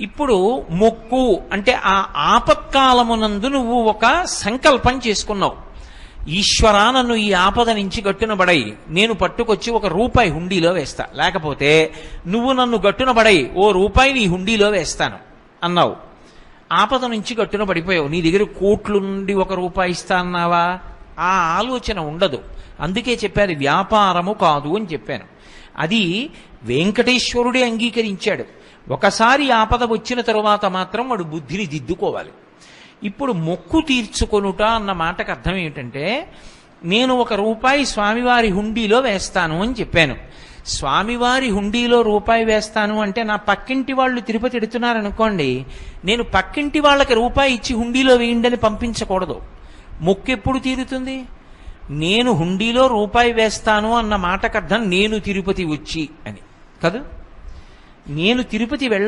ఇప్పుడు మొక్కు అంటే ఆ ఆపత్కాలమునందు నువ్వు ఒక సంకల్పం చేసుకున్నావు. ఈశ్వరా నన్ను ఈ ఆపద నుంచి గట్టున బడై నేను పట్టుకొచ్చి ఒక రూపాయి హుండీలో వేస్తా. లేకపోతే నువ్వు నన్ను గట్టున బడై ఓ రూపాయి నీ హుండీలో వేస్తాను అన్నావు. ఆపద నుంచి గట్టున పడిపోయావు నీ దగ్గర కోట్లు నుండి ఒక రూపాయి ఇస్తా అన్నావా? ఆ ఆలోచన ఉండదు. అందుకే చెప్పారు వ్యాపారము కాదు అని చెప్పాను. అది వెంకటేశ్వరుడే అంగీకరించాడు. ఒకసారి ఆపద వచ్చిన తరువాత మాత్రం వాడు బుద్ధిని దిద్దుకోవాలి. ఇప్పుడు మొక్కు తీర్చుకొనుట అన్న మాటకు అర్థం ఏమిటంటే నేను ఒక రూపాయి స్వామివారి హుండీలో వేస్తాను అని చెప్పాను. స్వామివారి హుండీలో రూపాయి వేస్తాను అంటే నా పక్కింటి వాళ్ళు తిరుపతి ఎడుతున్నారనుకోండి నేను పక్కింటి వాళ్ళకి రూపాయి ఇచ్చి హుండీలో వేయండి అని పంపించకూడదు. మొక్కు ఎప్పుడు తీరుతుంది? నేను హుండీలో రూపాయి వేస్తాను అన్న మాటకర్థం నేను తిరుపతి వచ్చి అని. కదా? నేను తిరుపతి వెళ్ళ